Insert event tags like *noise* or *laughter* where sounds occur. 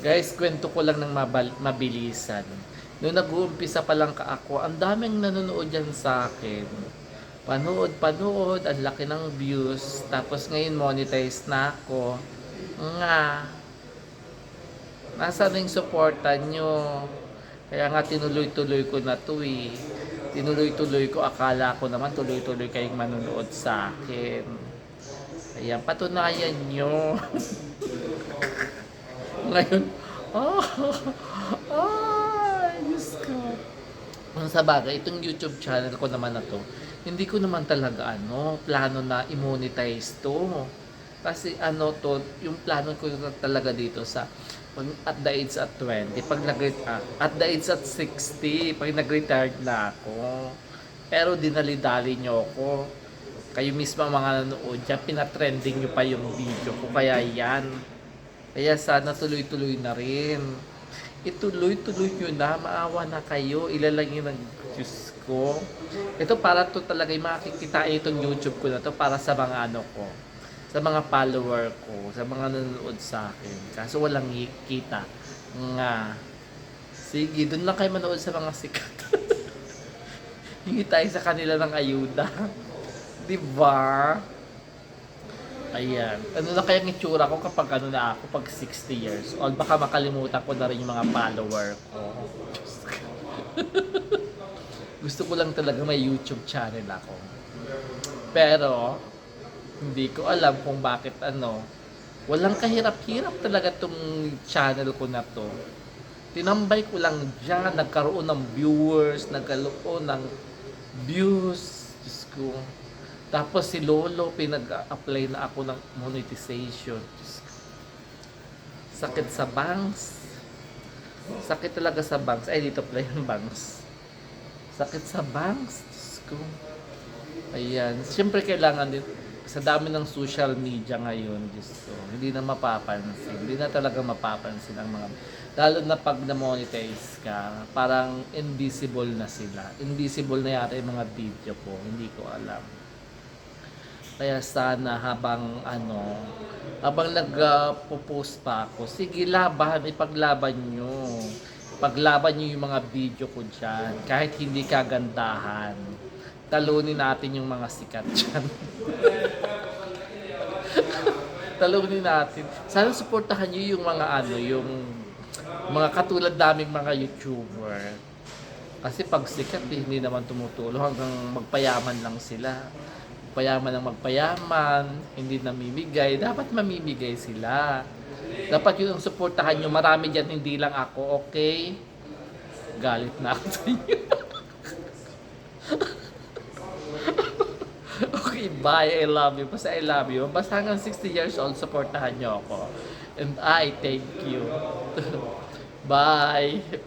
Guys, kwento ko lang ng mabilisan. Noong nag-uumpisa pa lang ka ako, ang daming nanonood yan sa akin. Panood, panood, ang laki ng views. Tapos ngayon monetize na ako. Nga. Nasaan na yung supporta nyo? Kaya nga tinuloy-tuloy ko na to eh. Tinuloy-tuloy ko, akala ko naman tuloy-tuloy kayong manonood sa akin. Ayan, patunayan nyo. *laughs* Ngayon, oh, *laughs* ay, Diyos ko. Ang sa bagay, itong YouTube channel ko naman na to, hindi ko naman talaga ano, plano na i-monetize to. Kasi ano to, yung plano ko talaga dito sa pag at the age at 20, pag nag ah, at the age at 60, pag nag-retired na ako. Pero dinali-dali nyo ako. Kayo mismo mga nanood dyan, pinatrending nyo pa yung video ko. Kaya yan. Kaya sana tuloy-tuloy na rin. Ituloy-tuloy nyo na, maawa na kayo. Ilalagay ng Diyos ko. Ito para to talaga makikita itong YouTube ko na to para sa mga ano ko. Sa mga follower ko, sa mga nanonood sa akin. Kaso walang kita. Nga. Sige, doon lang kayo manood sa mga sikat. *laughs* Hingi tayo sa kanila ng ayuda. Di ba? Ayan. Ano na kayang itsura ko kapag ano na ako, pag 60 years old? Baka makalimutan ko na rin yung mga follower ko. *laughs* Gusto ko lang talaga may YouTube channel ako. Pero, hindi ko alam kung bakit ano. Walang kahirap-hirap talaga tong channel ko na to. Tinambay ko lang dyan, nagkaroon ng viewers, nagkaroon ng views. Diyos ko. Tapos si Lolo, pinag-apply na ako ng monetization. Sakit sa banks. Sakit talaga sa banks. Ay, dito pala yung banks. Sakit sa banks. Diyos ko. Ayan. Siyempre kailangan din, sa dami ng social media ngayon, Diyos ko, hindi na mapapansin. Hindi na talaga mapapansin ang mga, lalo na pag na-monetize ka, parang invisible na sila. Invisible na yata yung mga video ko. Hindi ko alam. Kaya sana habang ano, habang nag-post pa ako, sige laban, ipaglaban nyo. Paglaban nyo yung mga video ko dyan. Kahit hindi kagandahan. Talunin natin yung mga sikat dyan. *laughs* Talunin natin. Sana suportahan nyo yung mga ano, yung mga katulad naming mga YouTuber. Kasi pag sikat, eh, hindi naman tumutulong hanggang magpayaman lang sila payaman ng magpayaman, hindi namimigay, dapat mamimigay sila. Dapat yun ang suportahan nyo. Marami dyan, hindi lang ako, okay? Galit na ako sa inyo. *laughs* okay, bye. I love you. Basta I love you. Basta hanggang 60 years old, suportahan nyo ako. And I thank you. *laughs* bye.